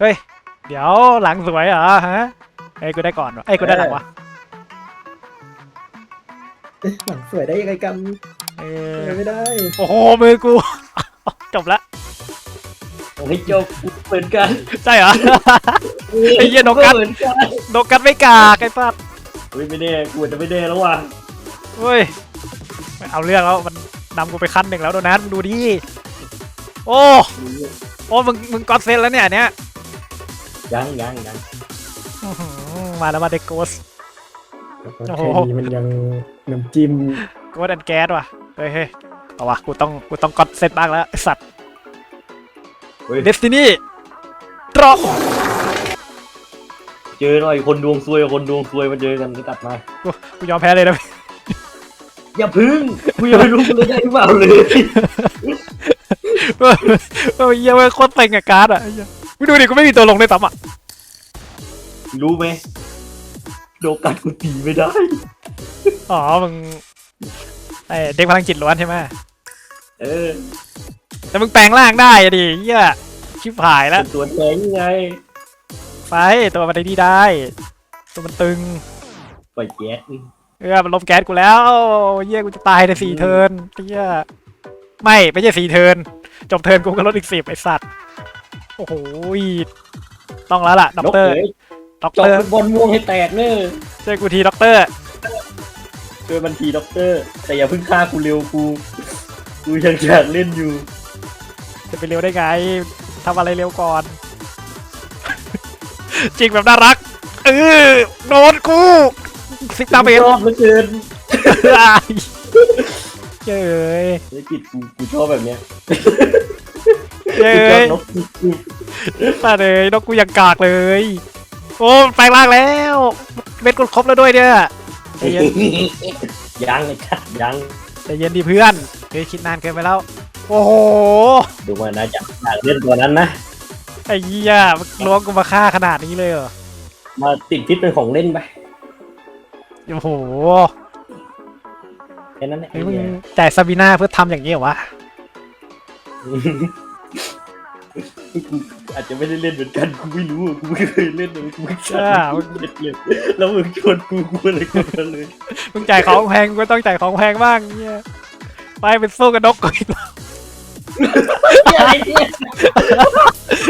เฮ้ย เดี๋ยวหลังสวยเหรอฮะเอ้ยกูได้ก่อนวะเอ้ยกูได้หลังวะเอ๊ะหลังสวยได้ยังไงกันเอทำอไมไม่ได้โอ้โหมือกู จบละผมให้จบเหมือนกันใช่เหรอ ไอ้เหี้ยนกกัด เหมือนกันโดกัดไม่กากไอ้สัสเฮ้ยไม่แน่กูอาจจะไม่แน่แล้วว่ะเฮ้ยไม่เอาเรื่องแล้วมันนำกูไปขั้นหนึ่งแล้วโดนัทมึงดูดิโอ้โอ้มึงมึงกอดเซนแล้วเนี่ยอันเนี้ย ยังยังยังอื้อหือมาแล้วมาเดโกสโอ้โห แค่นี้มันยังน้ำจิ้มโกสแอนแก๊สว่ะ เฮ้ยเฮ้ยเอาวะกูต้องกูต้องกอดเซนบ้างแล้วไอ้สัตว์เฮ้ยเดสตินีดรอปเจอหน่อยคนดวงซวยกับคนดวงซวยมาเจอกันจะตัดมากูยอมแพ้เลยนะ อย่าพึ่งกูยังไม่รู้กูเลยได้หรือเปล่าเลย เออเออเหี้ยเว้ยโคตรเต็งกับการ์ดอะไอ้เหี้ย มึงดูดิกูไม่มีตัวลงเลยซ้ำอะรู้ไหมโดกัดกูตีไม่ได้ อ๋อมึงไอ้เด็กพลังจิตล้วนใช่ไหมเออแต่มึงแปลงร่างได้อะดิเหี้ยชิบหายแล้ว เป็นตัวแทงไงไปตัวมันได้ดีได้ ตัวมันตึงปล่อยแก๊สเออมันลบแก๊สกูแล้วเหี้ยกูจะตายในสี่เทิร์นเหี้ยไม่ไม่ใช่สี่เทิร์นจบเทิร์นกูก็ลดอีกสิบไอสัตว์ โอ้โหต้องแล้วล่ะด็อกเตอร์นกเอ๋ยด็อกจอเตดอร์ฟุตบอลม่วงให้แตกเนอะช่วยกูทีด็อกเตอร์ช่วยบันทีด็อกเตอร์ แต่อย่าเพิ่งฆ่ากูเร็วกูกูยังอยากเล่นอยู่ จะไปเร็วได้ไงทำอะไรเร็วก่อน จริงแบบน่ารักเออโดนกูสิบดาเมจชอบเหลือเกินเย้ยธุรกิจกูกูชอบแบบเนี้ย เย้ยมาเลยนกกูยังกากเลย โอ้แปลงร่างแล้วเม็ดกูครบแล้วด้วยเนี่ยใจเย็นยังเลยค่ะยังใจเย็นดิเพื่อนเฮ้ยคิดนานเกินไปแล้ว โอ้โห ดูมานะอยากอยากเล่นตัวนั้นนะไอ้เหี้ยมันล้วงกูมาฆ่าขนาดนี้เลยเหรอ มาติดพิษเป็นของเล่นไปโอ้โหแค่นั้นแหละเฮ้ยจ่ายซาบิน่าเพื่อทำอย่างนี้เหรอวะ อาจจะไม่ได้เล่นเหมือนกันกูไม่รู้อะกูไม่เคยเล่นเลยกูไม่กล้าอ่าเล่นเลยแล้วมึงชวนกูกูอะไรกูกันเลยมึงจ่ายของแพงกูก็ต้องจ่ายของแพงบ้างเนี่ยไปเป็นสู้กับนกกูอีกแล้วอะไรเนี่ย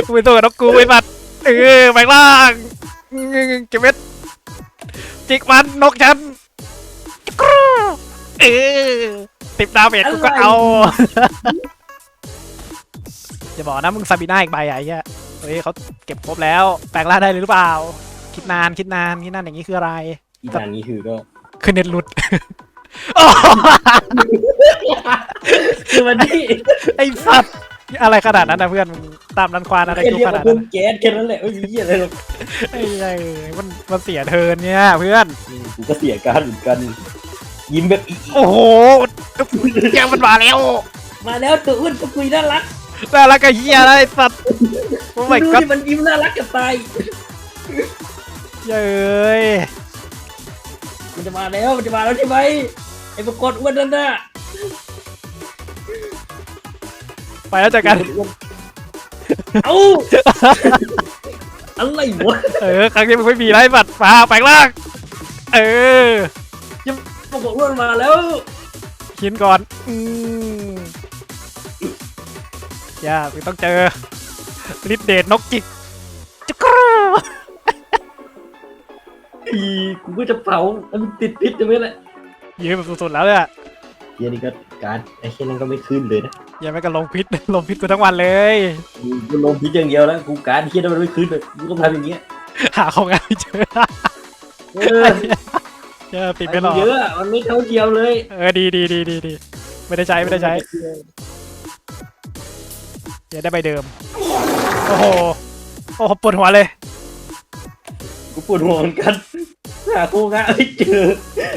กูเป็นสู้กับนกกูไอ้บัดเออแปลงร่างเก็บเม็ดจิกมันนกฉันจิกกรูเออติดดาวเมจกูก็เอา อย่าบอกนะมึงซาบิน่าอีกใบอะไอ้เหี้ยเฮ้ยเขาเก็บครบแล้ว แปลงร่างได้เลยหรือเปล่า คิดนานคิดนานคิดนานอย่างนี้คืออะไรอีทางนี้คือก็คือเน็ตหลุดโอ้คือมันนี่ไอ้สัตว์อะไรขนาดนั้นนะเพื่อนมึงตามรันควานอะไรแค่กูเรียกขนาว่าดเพิ่นั้นมนะแก๊สแค่นั้นแหละไม่มีเหี้ยอะไรหรอกไอ้ไอ้มันมันเสียเทิร์นเนี่ยเพื่อนกูก็เสียการเหมือนกัน ยิ้มแบบอีโอ้โหแกมันมาแล้ว มาแล้วตัวอ้วนตัวคุยน่ารัก น่ารักกับเฮียอะไรไอ้สัตว์โอ้ my ดู god ดิมันยิ้มน่ารักกับตายเย้ยมันจะมาแล้วมันจะมาแล้วใช่ไหมไอ้ปรากฏอ้วนนั่นน่ะไปแล้วเจอกัน เอ้าอะไรวะเออ ครั้งนี้มึงไม่มีไรบัตรมาแปลงร่างเออปรากฏอ้วนมาแล้วคินก่อน อืมอ ย่ามึงต้องเจอลิดเดทนกจิกจุกรูอีกูก็จะเผาแล้วมันติดพิษจะไหมล่ะยืมแบบสุดๆแล้วเนี่ยเฮียนี่ก็การไอ้เฮียนั่นก็ไม่ขึ้นเลยนะอย่าไม่กันลงพิษลงพิษกูทั้งวันเลยกูกูลงพิษอย่างเดียวแล้วกูการเฮียนั่นมันไม่ขึ้นเลยกูต้องทำอย่างเงี้ยหาของงานไม่เจอเออเจอปิดไม่หรอเยอะอะมันไม่เท่าเทียมเลย เออดีดีดีดีดีไม่ได้ใช้ไม่ได้ใช้ อย่าได้ใบเดิม โอ้โห โอ้โหปวดหัวเลย กูปวดหัวเหมือนกันหาคู่งานไม่เจอ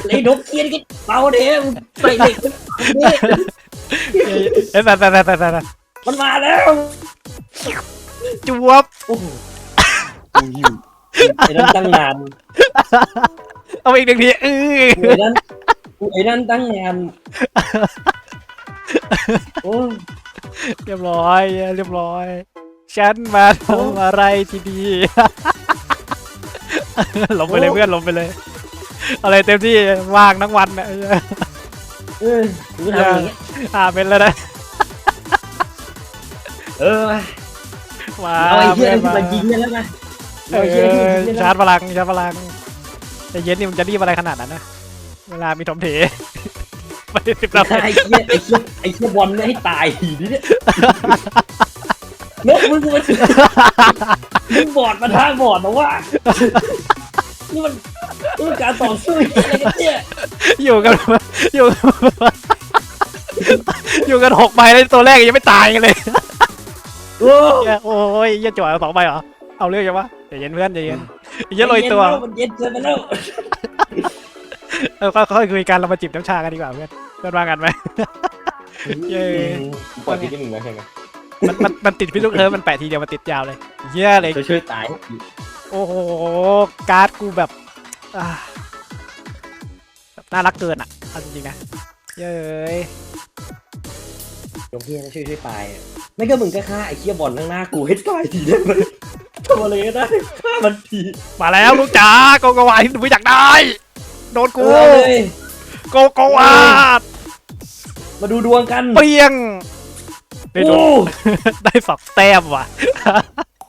เลยนกเคียนก็เป่าเด้มึงใส่เหล็กเนี่ยเอ้ยเอ้ยแต่แต่แต่แต่แต่มันมาแล้วจวบโอ้โหกูหิวไอ้นั่นตั้งนานเอาไปอีกหนึ่งทีเออกูไอ้นั่นกูไอ้นั่นตั้งนานโอ้ย เรียบร้อยเรียบร้อย ฉันมาทำอะไรที่ดีลงไปเลยเพื่อนลงไปเลย อะไรเต็มที่ว่างทั้งวันนะเออกูทำอย่างเงี้ยอ่าเป็นแล้วนะเออมาเอาไอ้เหี้ยพื่นี่นมายิงกันแล้วนะเอเอาไอ้เหี้ยนี่มาอยิงกันชาแล้ร์วจพลังชาร์จพลังแต่เย็นนี่มันจะรีบอะไรขนาดนั้นนะเวลามีถมเถ ไปสิบนาทีไอ้เหี้ยไอ้เหี้ยไอ้เหี้ยบอลเนี่ยให้ตายทีนี้เนี่ยนกมึงกูมาถึงมึงบอดมาทางบอดนะว่านี่มันนี่มันการต่อสู้เหี้ยอะไรกันเนี่ยอยู่กันอยู่กันอยู่กันหกใบแล้วตัวแรกยังไม่ตายกันเลยโอ้เหี้ยโอ้ยเหี้ยจ่อยเอาสองใบเหรอเอาเรื่องยังวะใจเย็นเพื่อนใจเย็นเหี้ยอะโรยตัวมันเย็นเกินไปแล้ว เออค่อยๆคุยกันเรามาจิบน้ำชากันดีกว่าเพื่อนเพื่อนว่ากันไหม เย้ ปล่อยพี่ที่มึงแล้วใช่ไหมมันมันมันติดพิลุกเธอมันแปะทีเดียวมันติดยาวเลยเหี้ยเลยช่วยช่วยตายโอ้โห การ์ดกูแบบอ่าแบบน่ารักเกินอะเอาจริงๆนะ เย้ยยกเฮียนะช่วยช่วยตายอะไม่ก็มึงก็ฆ่าไอ้เคียบอลข้างหน้ากูให้ตายทีได้ไหมทำอะไรก็ได้ฆ่ามันทีมาแล้วลูกจ๋าโกโกวาที่หนูอยากได้ โดนกูเอาเลยโกโกวามาดูดวงกันเปรี้ยงได้โดโอ้นได้สองแต้มว่ะ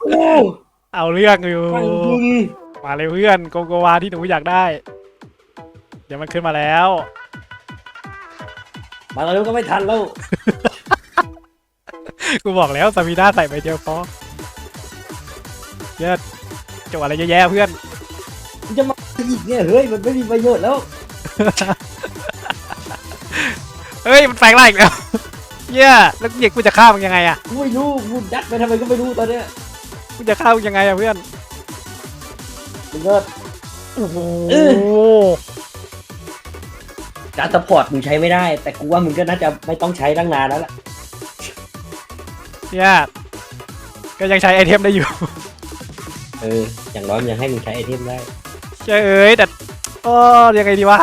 โอ้เอาเรื่องอยู่ ฟังมึงมาเลยเพื่อนโกโกวาที่หนูอยากได้ เดี๋ยวมันขึ้นมาแล้ว มาแล้วก็ไม่ทันแล้วกูบอกแล้วสมีด้าใส่ไปเดียวพอเยอะจังหวะอะไรเยอะแยะเพื่อน มึงจะมาอีกเนี่ยเฮ้ยมันไม่มีประโยชน์แล้วเฮ้ยมันแฝงไล่อีกแล้วเย้ยแล้วเด็กกูจะฆ่ามึงยังไงอะกูไม่รู้กูยัดไปทำไมก็ไม่รู้ตอนเนี้ยกูจะฆ่ามึงยังไงอะเพื่อนมึงก็โอ้โหเอการสปอร์ตมึงใช้ไม่ได้ แต่กูว่ามึงก็น่าจะไม่ต้องใช้ตั้งนานแล้วล่ะเย้ยก็ยังใช้ไอเทมได้อยู่ เอออย่างน้อยมันยังให้มึงใช้ไอเทมได้ เจ้ยเอ้ยแต่โอ้ยังไงดีวะ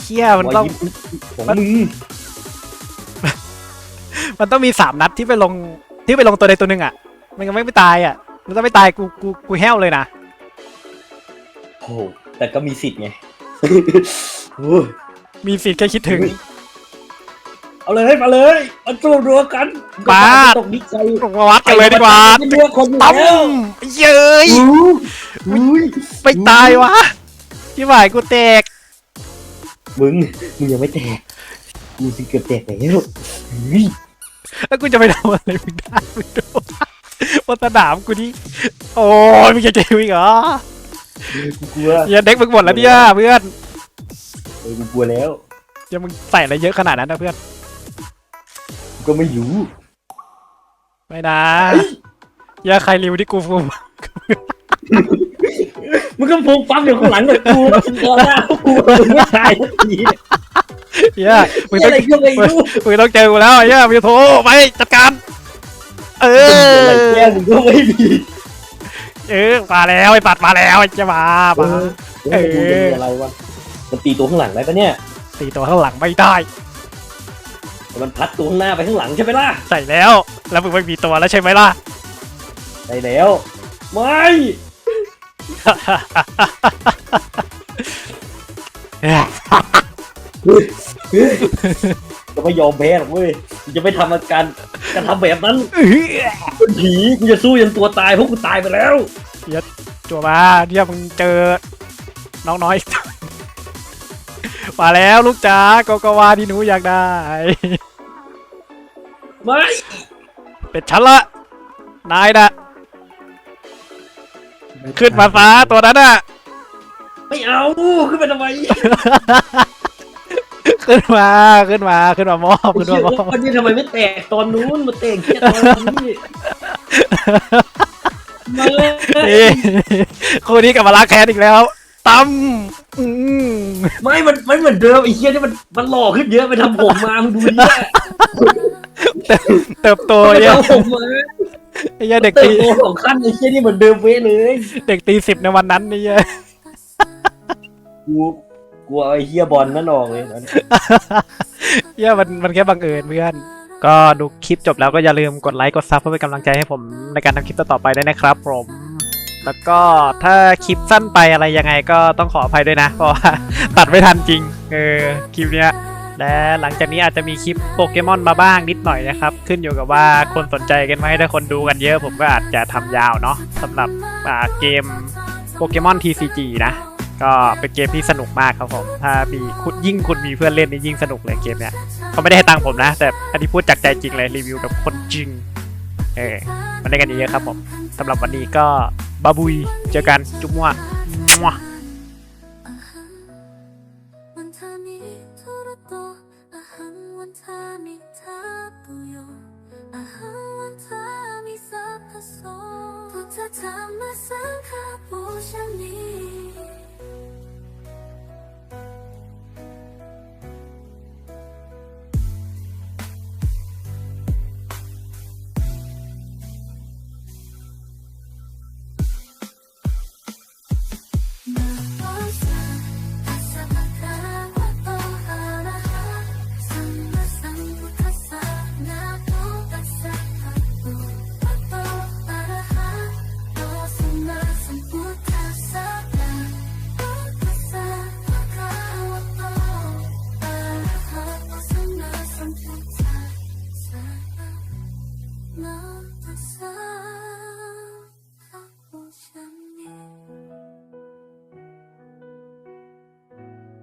เชี่ยมันต้องรยยิ้ของมึงมันต้องมีสามนัดที่ไปลงที่ไปลงตัวใดตัวหนึ่งอะ มันยังไม่ไม่ตายอะมันต้องไม่ตายกูกูกูแห้วเลยนะโอ้โหแต่ก็มีสิทธิ์ไง โอ้ยมีสิทธิ์แค่คิดถึง เอาเลยมาเลยมาสู้ดวงกันมาตกนิสัยมาวัดกันเลยดีกว่าเลือกคนอยู่ตั้มแล้วเย้ยอุ้ยไม่ตายวะที่หมายกูแตกมึงมึงยังไม่แตกกูสิเกือบแตกแล้วอุ้ยแล้วกูจะไปทำอะไรมึงได้มึงดูบนสนามกูนี่โอ้ยมึงจะเจออีกเหรอกูกลัวเหี้ยเด็กมึงหมดแล้วเนี่ยเพื่อนเออกูกลัวแล้วเดี๋ยวมึงใส่อะไรเยอะขนาดนั้นนะเพื่อน กูก็ไม่รู้ ไม่นะอย่าใครริวที่กูฟูมมึงก็ฟูมฟังอยู่ข้างหลังกับกูมึงตอนหน้ากูมึงไม่ตายสักทีเนี่ยเหี้ยมึงเหี้ยต้องอะไรก็ไม่รู้มึงต้องเจอกูแล้วไอ้เหี้ยมึงจะโทรไปจัดการ เออะไรอแก้มึงก็ไม่มีเออมาแล้วไอ้ปัดมาแล้วไอ้เจะมาเอมาอเออมันมีอะไรวะมันตีตัวข้างหลังได้ปะเนี่ยตีตัวข้างหลังไม่ได้แต่ มันพัดตัวข้างหน้าไปข้างหลังใช่ไหมล่ะใส่แล้ว แล้วมึงไม่มีตัวแล้วใช่ไหมล่ะได้แล้ว ไม่ จะไม่ยอมแพ้หรอกเว้ยกูจะไม่ทำอาการการทำแบบนั้นเป็นผีกูจะสู้ยันตัวตายเพราะกูตายไปแล้ว จัวมาเนี่ยมึงเจอน้องน้อย มาแล้วลูกจ๋าโกโกวาที่หนูอยากได้ ไม่เป็นฉันละ นายนะขึ้นมาฟ้าตัวนั้นน่ะ ไม่เอาขึ้นไปทำไมขึ้นมาขึ้นมาขึ้นมามอบขึ้นไอ้มาเหี้ยมอบวันนี้ทำไมไม่แตกตอนนู้นมาแตกแค่ตอนนี้มาเลยนี่คู่นี้กลับมาล้างแค้นอีกแล้วตั้ม อืมไม่ มันไม่เหมือนเดิมไอ้เหี้ยนี่มัน มันหล่อขึ้นเยอะไปทำผมมา มึงดูดิเนี่ยเติบโตไปเนี่ยทำผมมาไอ้เหี้ยเด็กเติตีบโตสองขั้นไอ้เหี้ยนี่เหมือนเดิมเว้ยเลยเด็กตีสิบในวันนั้นนี่เหี้ยกูกูเอาไอ้เหี้ยบอลนั่นออกเลยเหี้ยมันมันแค่บังเอิญเพื่อน ก็ดูคลิปจบแล้วก็อย่าลืมกดไลค์กดซับเพื่อเป็นกำลังใจให้ผมในการทำคลิปต่อๆไปด้วยนะครับผม แล้วก็ถ้าคลิปสั้นไปอะไรยังไงก็ต้องขออภัยด้วยนะ เพราะว่าตัดไม่ทันจริงเออคลิปเนี้ยและหลังจากนี้อาจจะมีคลิปโปเกมอนมาบ้างนิดหน่อยนะครับ ขึ้นอยู่กับว่าคนสนใจกันไหมถ้าคนดูกันเยอะผมก็อาจจะทำยาวเนาะสำหรับเกมโปเกมอน TCG นะ ก็เป็นเกมที่สนุกมากครับผม ถ้ามีคุณยิ่งคุณมีเพื่อนเล่นนี่ยิ่งสนุกเลยเกมเนี้ยเขาไม่ได้ให้ตังค์ผมนะ แต่อันนี้พูดจากใจจริงเลยรีวิวกับคนจริง เออมันได้กันเยอะครับผมสำหรับวันนี้ก็ บาบุยเ